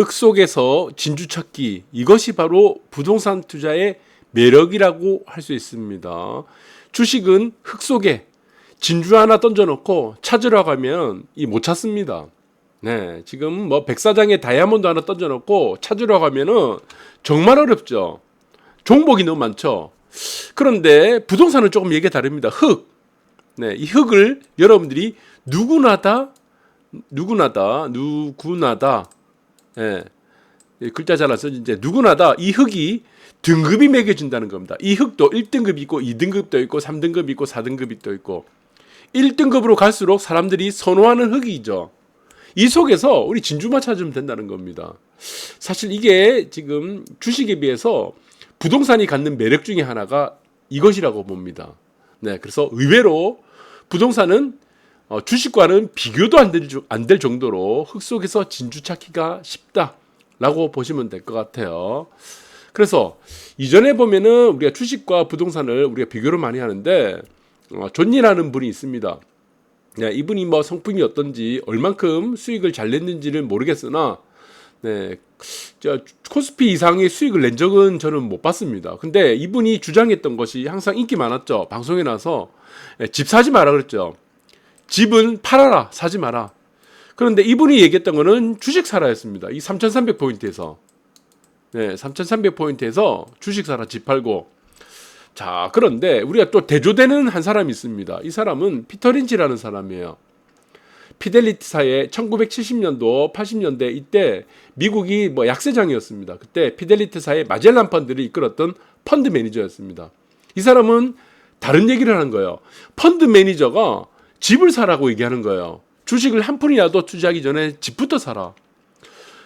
흙 속에서 진주 찾기 이것이 바로 부동산 투자의 매력이라고 할 수 있습니다. 주식은 흙 속에 진주 하나 던져놓고 찾으러 가면 이 못 찾습니다. 네, 지금 뭐 백사장에 다이아몬드 하나 던져놓고 찾으러 가면은 정말 어렵죠. 종목이 너무 많죠. 그런데 부동산은 조금 얘기가 다릅니다. 흙. 네, 이 흙을 여러분들이 누구나 다, 누구나 다, 누구나 다, 예, 이 글자 잘안 써지 이제 누구나 다 이 흙이 등급이 매겨진다는 겁니다. 이 흙도 1등급 있고 2등급도 있고 3등급 있고 4등급이 또 있고 1등급으로 갈수록 사람들이 선호하는 흙이죠. 이 속에서 우리 진주만 찾으면 된다는 겁니다. 사실 이게 지금 주식에 비해서 부동산이 갖는 매력 중에 하나가 이것이라고 봅니다. 네, 그래서 의외로 부동산은 어, 주식과는 비교도 안될 안 될 정도로 흙 속에서 진주 찾기가 쉽다라고 보시면 될 것 같아요. 그래서 이전에 보면은 우리가 주식과 부동산을 우리가 비교를 많이 하는데 어, 존이라는 분이 있습니다. 네, 이분이 뭐 성품이 어떤지 얼만큼 수익을 잘 냈는지는 모르겠으나 네, 저 코스피 이상의 수익을 낸 적은 저는 못 봤습니다. 근데 이분이 주장했던 것이 항상 인기 많았죠. 방송에 나서 네, 집 사지 마라 그랬죠. 집은 팔아라, 사지 마라. 그런데 이분이 얘기했던 거는 주식 사라였습니다. 이 3,300포인트에서. 네, 3,300포인트에서 주식 사라, 집 팔고. 자, 그런데 우리가 또 대조되는 한 사람이 있습니다. 이 사람은 피터 린치라는 사람이에요. 피델리티사의 1970년도, 80년대 이때 미국이 뭐 약세장이었습니다. 그때 피델리티사의 마젤란 펀드를 이끌었던 펀드 매니저였습니다. 이 사람은 다른 얘기를 하는 거예요. 펀드 매니저가 집을 사라고 얘기하는 거예요. 주식을 한 푼이라도 투자하기 전에 집부터 사라.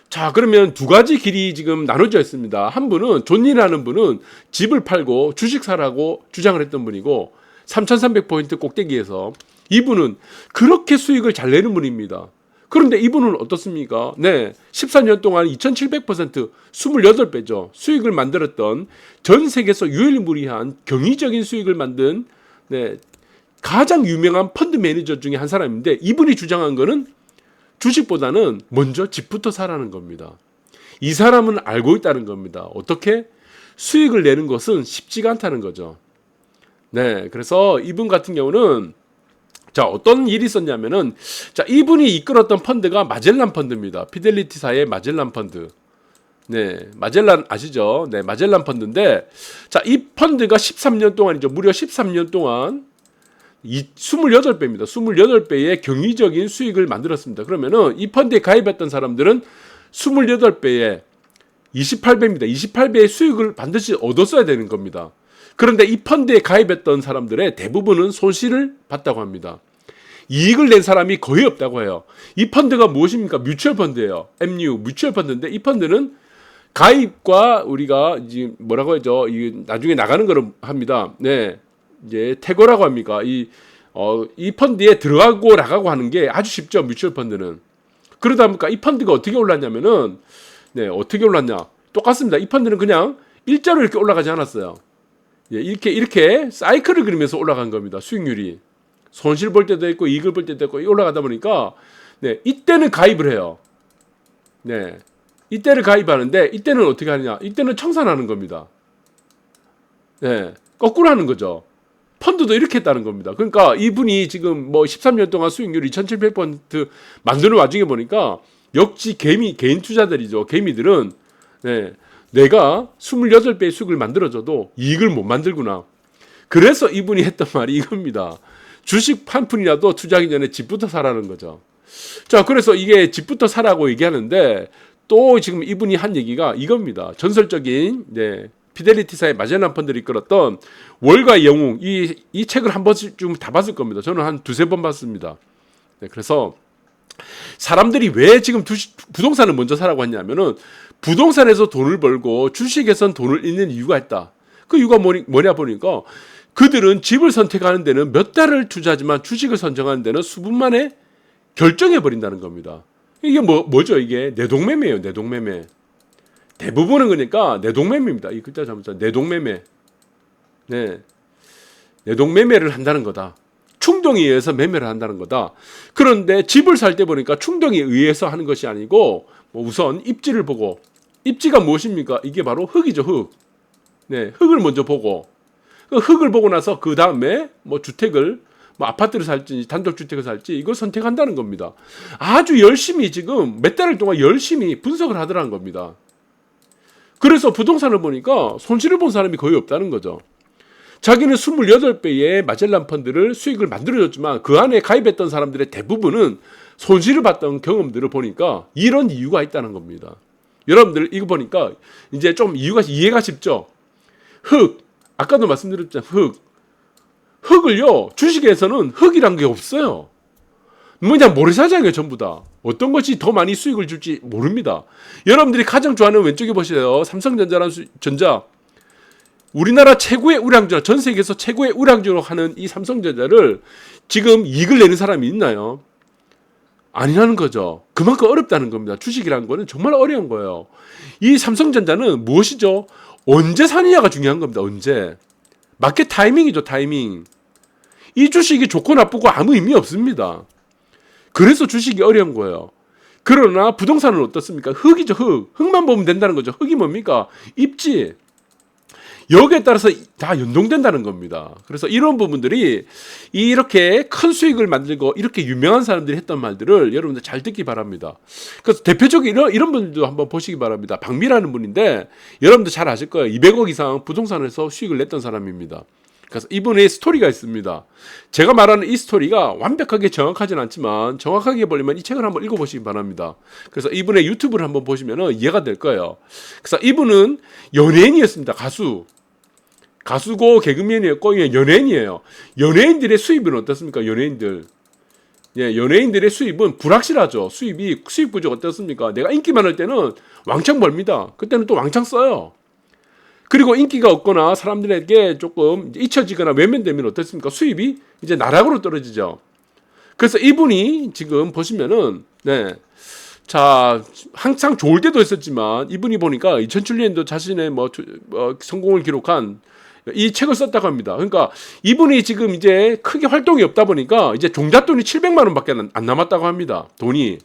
자, 그러면 두 가지 길이 지금 나눠져 있습니다. 한 분은 존이라는 분은 집을 팔고 주식 사라고 주장을 했던 분이고 3,300포인트 꼭대기에서 이분은 그렇게 수익을 잘 내는 분입니다. 그런데 이분은 어떻습니까? 네. 14년 동안 2,700% 28배죠. 수익을 만들었던 전 세계에서 유일무이한 경이적인 수익을 만든 네. 가장 유명한 펀드 매니저 중에 한 사람인데 이분이 주장한 거는 주식보다는 먼저 집부터 사라는 겁니다. 이 사람은 알고 있다는 겁니다. 어떻게? 수익을 내는 것은 쉽지가 않다는 거죠. 네. 그래서 이분 같은 경우는 자, 어떤 일이 있었냐면은 자, 이분이 이끌었던 펀드가 마젤란 펀드입니다. 피델리티사의 마젤란 펀드. 네, 마젤란 아시죠? 네, 마젤란 펀드인데 자, 이 펀드가 13년 동안이죠. 무려 13년 동안 이 28배입니다. 28배의 경이적인 수익을 만들었습니다. 그러면은 이 펀드에 가입했던 사람들은 28배에 28배입니다. 28배의 수익을 반드시 얻었어야 되는 겁니다. 그런데 이 펀드에 가입했던 사람들의 대부분은 손실을 봤다고 합니다. 이익을 낸 사람이 거의 없다고 해요. 이 펀드가 무엇입니까? 뮤추얼 펀드예요. MU 뮤추얼 펀드인데 이 펀드는 가입과 우리가 이제 뭐라고 하죠? 이 나중에 나가는 거를 합니다. 네. 이제 태고라고 합니까? 이, 어, 이 펀드에 들어가고 나가고 하는 게 아주 쉽죠. 뮤추얼 펀드는. 그러다 보니까 이 펀드가 어떻게 올랐냐면은, 네, 어떻게 올랐냐. 똑같습니다. 이 펀드는 그냥 일자로 이렇게 올라가지 않았어요. 예, 이렇게, 이렇게 사이클을 그리면서 올라간 겁니다. 수익률이. 손실 볼 때도 있고, 이익을 볼 때도 있고, 올라가다 보니까, 네, 이때는 가입을 해요. 네. 이때를 가입하는데, 이때는 어떻게 하느냐. 이때는 청산하는 겁니다. 네. 거꾸로 하는 거죠. 펀드도 이렇게 했다는 겁니다. 그러니까 이분이 지금 뭐 13년 동안 수익률 2,700% 만드는 와중에 보니까 역시 개미 개인 투자들이죠. 개미들은 네, 내가 28배의 수익을 만들어줘도 이익을 못 만들구나. 그래서 이분이 했던 말이 이겁니다. 주식 한 푼이라도 투자하기 전에 집부터 사라는 거죠. 자, 그래서 이게 집부터 사라고 얘기하는데 또 지금 이분이 한 얘기가 이겁니다. 전설적인 네, 피델리티사의 마젤란 펀드를 이끌었던 월가 영웅 이, 이 책을 한좀다 봤을 겁니다. 저는 한 두세 번 봤습니다. 네, 그래서 사람들이 왜 지금 주식, 부동산을 먼저 사라고 했냐면은 부동산에서 돈을 벌고 주식에선 돈을 잃는 이유가 있다. 그 이유가 뭐니, 뭐냐 보니까 그들은 집을 선택하는 데는 몇 달을 투자하지만 주식을 선정하는 데는 수분 만에 결정해 버린다는 겁니다. 이게 뭐 뭐죠? 이게 내동매매예요. 내동매매. 대부분은 그러니까 내동매매입니다. 이 글자 잘못 써. 내동매매. 네. 내동매매를 한다는 거다. 충동에 의해서 매매를 한다는 거다. 그런데 집을 살 때 보니까 충동에 의해서 하는 것이 아니고 뭐 우선 입지를 보고 입지가 무엇입니까? 이게 바로 흙이죠, 흙. 네, 흙을 먼저 보고 그 흙을 보고 나서 그 다음에 뭐 주택을 뭐 아파트를 살지 단독 주택을 살지 이걸 선택한다는 겁니다. 아주 열심히 지금 몇 달을 동안 열심히 분석을 하더라는 겁니다. 그래서 부동산을 보니까 손실을 본 사람이 거의 없다는 거죠. 자기는 28배의 마젤란 펀드를 수익을 만들어줬지만 그 안에 가입했던 사람들의 대부분은 손실을 봤던 경험들을 보니까 이런 이유가 있다는 겁니다. 여러분들 이거 보니까 이제 좀 이유가 이해가 쉽죠. 흙 아까도 말씀드렸잖아요. 흙 흙을요 주식에서는 흙이란 게 없어요. 뭐냐 모래사장이에요 전부 다. 어떤 것이 더 많이 수익을 줄지 모릅니다. 여러분들이 가장 좋아하는 왼쪽에 보세요. 삼성전자라는 수, 전자 우리나라 최고의 우량주, 전 세계에서 최고의 우량주로 하는 이 삼성전자를 지금 이익을 내는 사람이 있나요? 아니라는 거죠. 그만큼 어렵다는 겁니다. 주식이라는 거는 정말 어려운 거예요. 이 삼성전자는 무엇이죠? 언제 사느냐가 중요한 겁니다. 언제. 마켓 타이밍이죠, 타이밍. 이 주식이 좋고 나쁘고 아무 의미 없습니다. 그래서 주식이 어려운 거예요. 그러나 부동산은 어떻습니까? 흙이죠, 흙. 흙만 보면 된다는 거죠. 흙이 뭡니까? 입지. 여기에 따라서 다 연동된다는 겁니다. 그래서 이런 부분들이 이렇게 큰 수익을 만들고 이렇게 유명한 사람들이 했던 말들을 여러분들 잘 듣기 바랍니다. 그래서 대표적인 이런, 이런 분들도 한번 보시기 바랍니다. 박미라는 분인데 여러분들 잘 아실 거예요. 200억 이상 부동산에서 수익을 냈던 사람입니다. 그래서 이분의 스토리가 있습니다. 제가 말하는 이 스토리가 완벽하게 정확하진 않지만 정확하게 보려면 이 책을 한번 읽어보시기 바랍니다. 그래서 이분의 유튜브를 한번 보시면 이해가 될 거예요. 그래서 이분은 연예인이었습니다. 가수. 가수고 개그맨이었고 연예인이에요. 연예인들의 수입은 어떻습니까? 연예인들. 예, 연예인들의 수입은 불확실하죠. 수입이 수입 구조가 어떻습니까? 내가 인기 많을 때는 왕창 벌입니다. 그때는 또 왕창 써요. 그리고 인기가 없거나 사람들에게 조금 잊혀지거나 외면되면 어떻습니까? 수입이 이제 나락으로 떨어지죠. 그래서 이분이 지금 보시면은 네. 자, 항상 좋을 때도 있었지만 이분이 보니까 2007년도 자신의 뭐 어, 성공을 기록한 이 책을 썼다고 합니다. 그러니까 이분이 지금 이제 크게 활동이 없다 보니까 이제 종잣돈이 700만 원밖에 안 남았다고 합니다. 돈이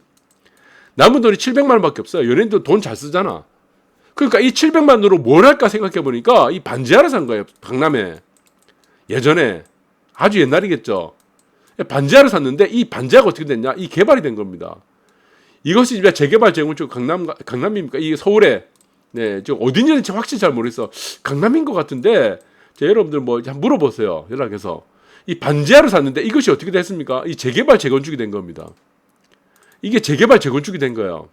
남은 돈이 700만 원밖에 없어요. 연예인도 돈 잘 쓰잖아. 그러니까 이 700만 원으로 뭘 할까 생각해 보니까 이 반지하를 산 거예요. 강남에 예전에 아주 옛날이겠죠. 반지하를 샀는데 이 반지하가 어떻게 됐냐? 이 개발이 된 겁니다. 이것이 이제 재개발 재건축 강남 강남입니까? 이게 서울에 네 지금 어딘지는 확실히 잘 모르겠어. 강남인 것 같은데 자, 여러분들 뭐 물어보세요. 연락해서 이 반지하를 샀는데 이것이 어떻게 됐습니까? 이 재개발 재건축이 된 겁니다. 이게 재개발 재건축이 된 거예요.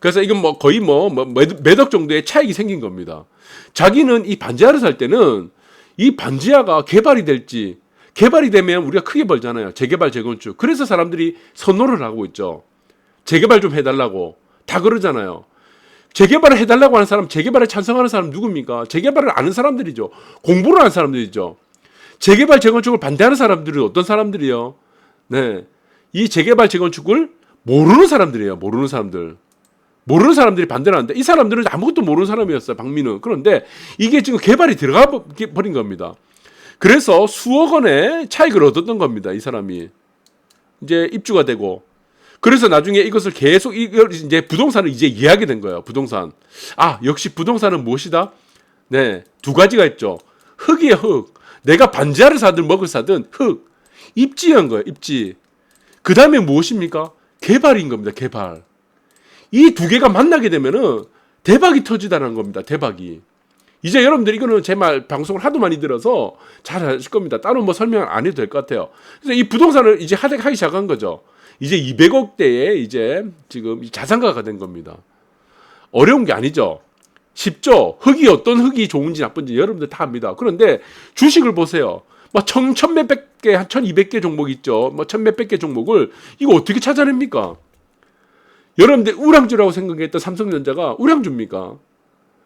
그래서 이건 뭐 거의 뭐, 뭐 매덕 정도의 차익이 생긴 겁니다. 자기는 이 반지하를 살 때는 이 반지하가 개발이 될지 개발이 되면 우리가 크게 벌잖아요. 재개발 재건축. 그래서 사람들이 선호를 하고 있죠. 재개발 좀 해달라고 다 그러잖아요. 재개발을 해달라고 하는 사람, 재개발에 찬성하는 사람 누굽니까? 재개발을 아는 사람들이죠. 공부를 하는 사람들이죠. 재개발 재건축을 반대하는 사람들은 어떤 사람들이요? 네. 이 재개발 재건축을 모르는 사람들이에요. 모르는 사람들. 모르는 사람들이 반대를 하는데 이 사람들은 아무것도 모르는 사람이었어요. 박민우. 그런데 이게 지금 개발이 들어가 버린 겁니다. 그래서 수억 원의 차익을 얻었던 겁니다. 이 사람이. 이제 입주가 되고. 그래서 나중에 이것을 계속 이걸 이제 부동산을 이제 이해하게 된 거예요. 부동산. 아, 역시 부동산은 무엇이다? 네. 두 가지가 있죠. 흙이에요, 흙. 내가 반지하를 사든 먹을 사든 흙. 입지한 거예요, 입지. 그 다음에 무엇입니까? 개발인 겁니다, 개발. 이 두 개가 만나게 되면은 대박이 터지다는 겁니다, 대박이. 이제 여러분들 이거는 제 말 방송을 하도 많이 들어서 잘 아실 겁니다. 따로 뭐 설명 안 해도 될 것 같아요. 그래서 이 부동산을 이제 하기 시작한 거죠. 이제 200억대의 이제 지금 자산가가 된 겁니다. 어려운 게 아니죠. 쉽죠. 흙이 어떤 흙이 좋은지 나쁜지 여러분들 다 압니다. 그런데 주식을 보세요. 뭐 천, 천 몇백 개, 한 천이백 개 종목 있죠. 뭐 천 몇백 개 종목을 이거 어떻게 찾아냅니까? 여러분들 우량주라고 생각했던 삼성전자가 우량주입니까?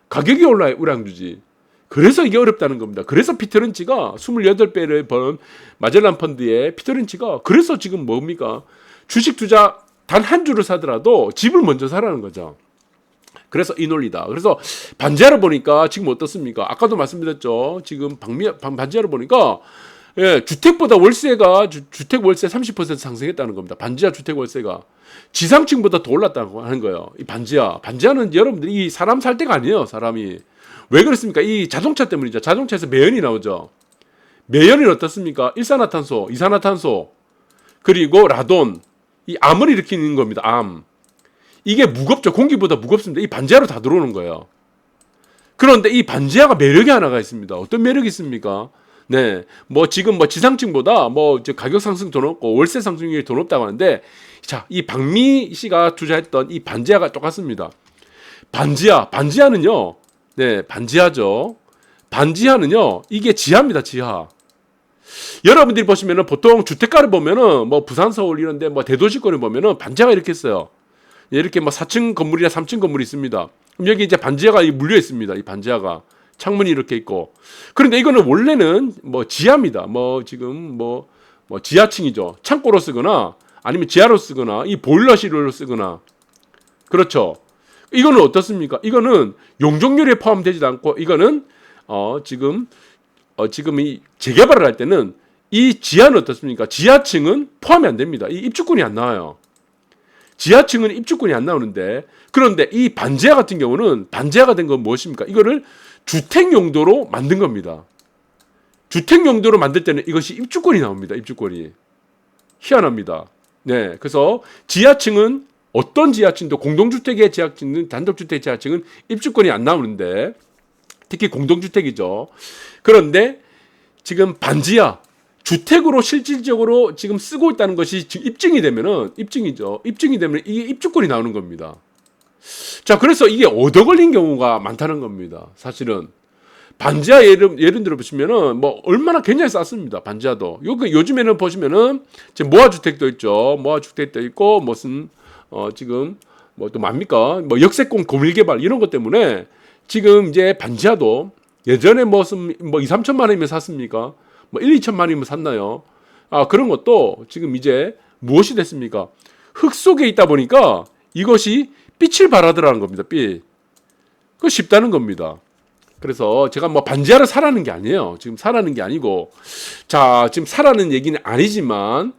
가격이 올라야 우량주지. 그래서 이게 어렵다는 겁니다. 그래서 피터런치가 28배를 번 마젤란 펀드의 피터런치가 그래서 지금 뭡니까? 주식 투자 단 한 주를 사더라도 집을 먼저 사라는 거죠. 그래서 이 논리다. 그래서 반지하를 보니까 지금 어떻습니까? 아까도 말씀드렸죠. 지금 반지하를 보니까 예, 주택보다 월세가 주, 주택 월세 30% 상승했다는 겁니다. 반지하 주택 월세가 지상층보다 더 올랐다고 하는 거예요. 이 반지하, 반지하는 여러분들이 이 사람 살 때가 아니에요. 사람이 왜 그렇습니까? 이 자동차 때문이죠. 자동차에서 매연이 나오죠. 매연이 어떻습니까? 일산화탄소, 이산화탄소, 그리고 라돈, 이 암을 일으키는 겁니다. 암. 이게 무겁죠. 공기보다 무겁습니다. 이 반지하로 다 들어오는 거예요. 그런데 이 반지하가 매력이 하나가 있습니다. 어떤 매력이 있습니까? 네, 뭐 지금 뭐 지상층보다 뭐 가격 상승 더 높고 월세 상승률이 더 높다고 하는데 자, 이 박미 씨가 투자했던 이 반지하가 똑같습니다. 반지하, 반지하는요, 네, 반지하죠. 반지하는요, 이게 지하입니다, 지하. 여러분들이 보시면은 보통 주택가를 보면은 뭐 부산, 서울 이런데 뭐 대도시권을 보면은 반지하가 이렇게 있어요. 이렇게 뭐 4층 건물이나 3층 건물이 있습니다. 그럼 여기 이제 반지하가 이 물려 있습니다. 이 반지하가 창문이 이렇게 있고. 그런데 이거는 원래는 뭐 지하입니다. 뭐 지금 뭐, 뭐 지하층이죠. 창고로 쓰거나 아니면 지하로 쓰거나 이 보일러실로 쓰거나 그렇죠. 이거는 어떻습니까? 이거는 용적률에 포함되지도 않고 이거는 어 지금 어 지금 이 재개발을 할 때는 이 지하는 어떻습니까? 지하층은 포함이 안 됩니다. 이 입주권이 안 나와요. 지하층은 입주권이 안 나오는데 그런데 이 반지하 같은 경우는 반지하가 된 건 무엇입니까? 이거를 주택 용도로 만든 겁니다. 주택 용도로 만들 때는 이것이 입주권이 나옵니다. 입주권이 희한합니다. 네, 그래서 지하층은 어떤 지하층도 공동주택의 지하층은 단독주택 지하층은 입주권이 안 나오는데 특히 공동주택이죠. 그런데 지금 반지하 주택으로 실질적으로 지금 쓰고 있다는 것이 지금 입증이 되면은 입증이죠. 입증이 되면 이게 입주권이 나오는 겁니다. 자, 그래서 이게 얻어 걸린 경우가 많다는 겁니다. 사실은 반지하 예를 예를 들어 보시면은 뭐 얼마나 굉장히 쌌습니다. 반지하도. 요 요즘에는 보시면은 지금 모아 주택도 있죠. 모아 주택도 있고 무슨 어 지금 뭐 또 뭡니까? 뭐 역세권 고밀 개발 이런 것 때문에 지금 이제 반지하도 예전에 무슨 뭐 2, 3천만 원이면 샀습니까? 뭐 1, 2천만 원이면 샀나요? 아, 그런 것도 지금 이제 무엇이 됐습니까? 흙 속에 있다 보니까 이것이 빛을 발하더라는 겁니다. 빛. 그 쉽다는 겁니다. 그래서 제가 뭐 반지하를 사라는 게 아니에요. 지금 사라는 게 아니고 자, 지금 사라는 얘기는 아니지만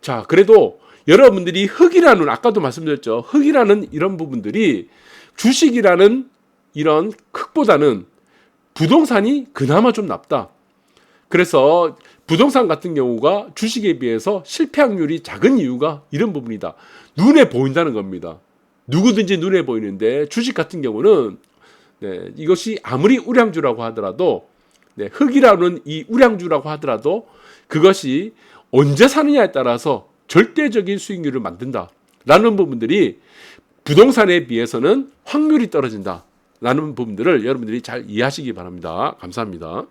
자, 그래도 여러분들이 흙이라는 아까도 말씀드렸죠. 흙이라는 이런 부분들이 주식이라는 이런 흙보다는 부동산이 그나마 좀 낫다. 그래서 부동산 같은 경우가 주식에 비해서 실패 확률이 작은 이유가 이런 부분이다. 눈에 보인다는 겁니다. 누구든지 눈에 보이는데 주식 같은 경우는 네, 이것이 아무리 우량주라고 하더라도 네, 흙이라는 이 우량주라고 하더라도 그것이 언제 사느냐에 따라서 절대적인 수익률을 만든다. 라는 부분들이 부동산에 비해서는 확률이 떨어진다. 라는 부분들을 여러분들이 잘 이해하시기 바랍니다. 감사합니다.